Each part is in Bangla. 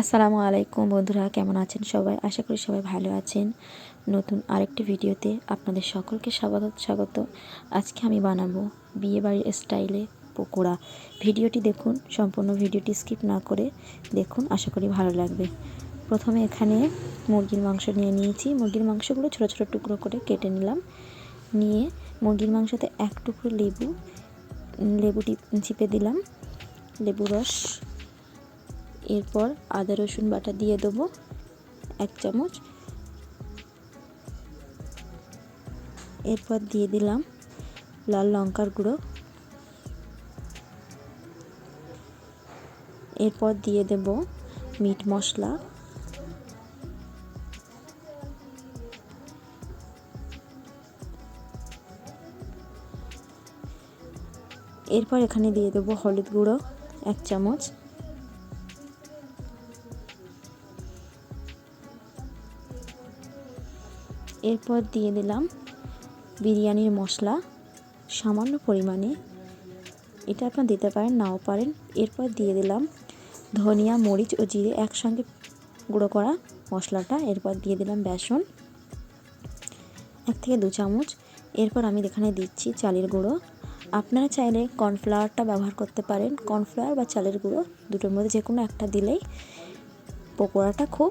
আসসালামু আলাইকুম বন্ধুরা, কেমন আছেন সবাই? আশা করি সবাই ভালো আছেন। নতুন আরেকটি ভিডিওতে আপনাদের সকলকে স্বাগত স্বাগত। আজকে আমি বানাবো বিয়েবাড়ির স্টাইলে পকোড়া। ভিডিওটি দেখুন, সম্পূর্ণ ভিডিওটি স্কিপ না করে দেখুন, আশা করি ভালো লাগবে। প্রথমে এখানে মুরগির মাংস নিয়ে নিয়েছি। মুরগির মাংসগুলো ছোটো ছোটো টুকরো করে কেটে নিলাম। নিয়ে মুরগির মাংসতে এক টুকরো লেবু, লেবুটি চিপে দিলাম। লেবু রস এরপর আদা, রসুন বাটা দিয়ে দেবো এক চামচ। এরপর দিয়ে দিলাম লাল লঙ্কার গুঁড়ো। এরপর দিয়ে দেব মিট মশলা। এরপর এখানে দিয়ে দেবো হলুদ গুঁড়ো এক চামচ। এরপর দিয়ে দিলাম বিরিয়ানির মশলা সামান্য পরিমাণে। এটা আপনার দিতে পারেন, নাও পারেন। এরপর দিয়ে দিলাম ধনিয়া, মরিচ ও জিরে একসঙ্গে গুঁড়ো করা মশলাটা। এরপর দিয়ে দিলাম বেসন, এক থেকে দু চামচ। এরপর আমি এখানে দিচ্ছি চালের গুঁড়ো। আপনারা চাইলে কর্নফ্লাওয়ারটা ব্যবহার করতে পারেন। কর্নফ্লাওয়ার বা চালের গুঁড়ো দুটোর মধ্যে যে কোনো একটা দিলেই পকোড়াটা খুব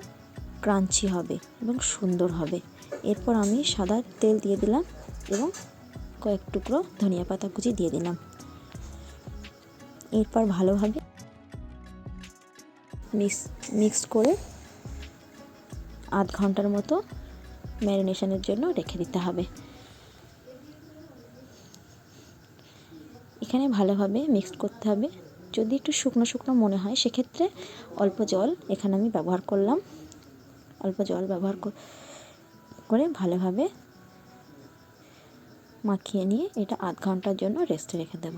ক্রাঞ্চি হবে এবং সুন্দর হবে। এরপর আমি সাদা তেল দিয়ে দিলাম এবং কয়েক টুকরো ধনিয়া পাতা কুচি দিয়ে দিলাম। এরপর ভালোভাবে মিক্স, মিক্সড করে আধ ঘণ্টার মতো ম্যারিনেশনের জন্য রেখে দিতে হবে। এখানে ভালোভাবে মিক্সড করতে হবে। যদি একটু শুকনো শুকনো মনে হয়, সেক্ষেত্রে অল্প জল এখানে আমি ব্যবহার করলাম। অল্প জল ব্যবহার করে ভালোভাবে মাখিয়ে নিয়ে এটা আধ ঘণ্টার জন্য রেস্টে রেখে দেব।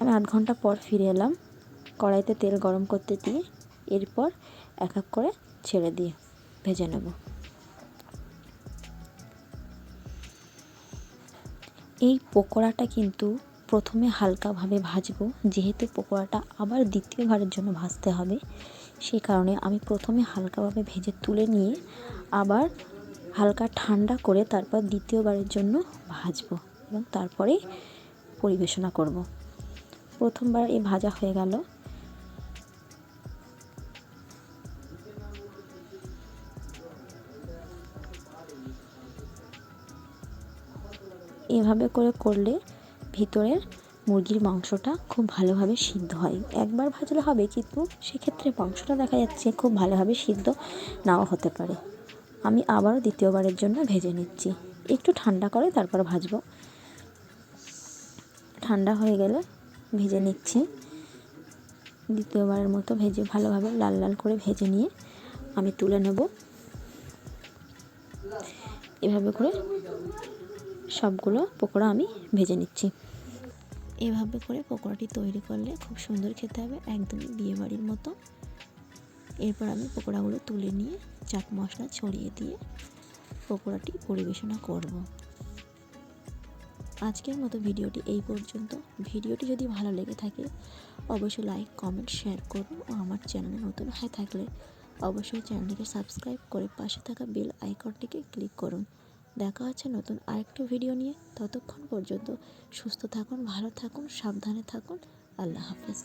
আমি আধ ঘণ্টা পর ফিরে এলাম, কড়াইতে তেল গরম করতে দিয়ে এরপর এক এক করে ছেড়ে দিয়ে ভেজে নেব। এই পকোড়াটা কিন্তু প্রথমে হালকাভাবে ভাজবো, যেহেতু পকোড়াটা আবার দ্বিতীয়বারের জন্য ভাজতে হবে। সেই কারণে আমি প্রথমে হালকাভাবে ভেজে তুলে নিয়ে আবার হালকা ঠান্ডা করে তারপর দ্বিতীয়বারের জন্য ভাজবো এবং তারপরে পরিবেশনা করব। প্রথমবার এই ভাজা হয়ে গেল। এভাবে করে করলে ভিতরের মুরগির মাংসটা খুব ভালোভাবে সিদ্ধ হয়। একবার ভাজলে হবে, কিন্তু সেক্ষেত্রে মাংসটা দেখা যাচ্ছে খুব ভালোভাবে সিদ্ধ নাও হতে পারে। আমি আবারও দ্বিতীয়বারের জন্য ভেজে নিচ্ছি। একটু ঠান্ডা করে তারপর ভাজবো। ঠান্ডা হয়ে গেলে ভেজে নিচ্ছি। দ্বিতীয়বারের মতো ভেজে ভালোভাবে লাল লাল করে ভেজে নিয়ে আমি তুলে নেব। এভাবে করে সবগুলো পকোড়া আমি ভেজে নিচ্ছি। এভাবে করে পকোড়াটি তৈরি করলে খুব সুন্দর খেতে হবে একদমই বিয়েবাড়ির মতো। এরপর আমি পকোড়াগুলো তুলে নিয়ে চাট মশলা ছড়িয়ে দিয়ে পকোড়াটি পরিবেশনা করব। আজকের মতো ভিডিওটি এই পর্যন্ত। ভিডিওটি যদি ভালো লেগে থাকে, অবশ্যই লাইক, কমেন্ট, শেয়ার করুন ও আমার চ্যানেলে নতুন হয়ে থাকলে অবশ্যই চ্যানেলটিকে সাবস্ক্রাইব করে পাশে থাকা বেল আইকনটিকে ক্লিক করুন। দেখা হচ্ছে নতুন আরেকটি ভিডিও নিয়ে। ততক্ষণ পর্যন্ত সুস্থ থাকুন, ভালো থাকুন, সাবধানে থাকুন। আল্লাহ হাফেজ।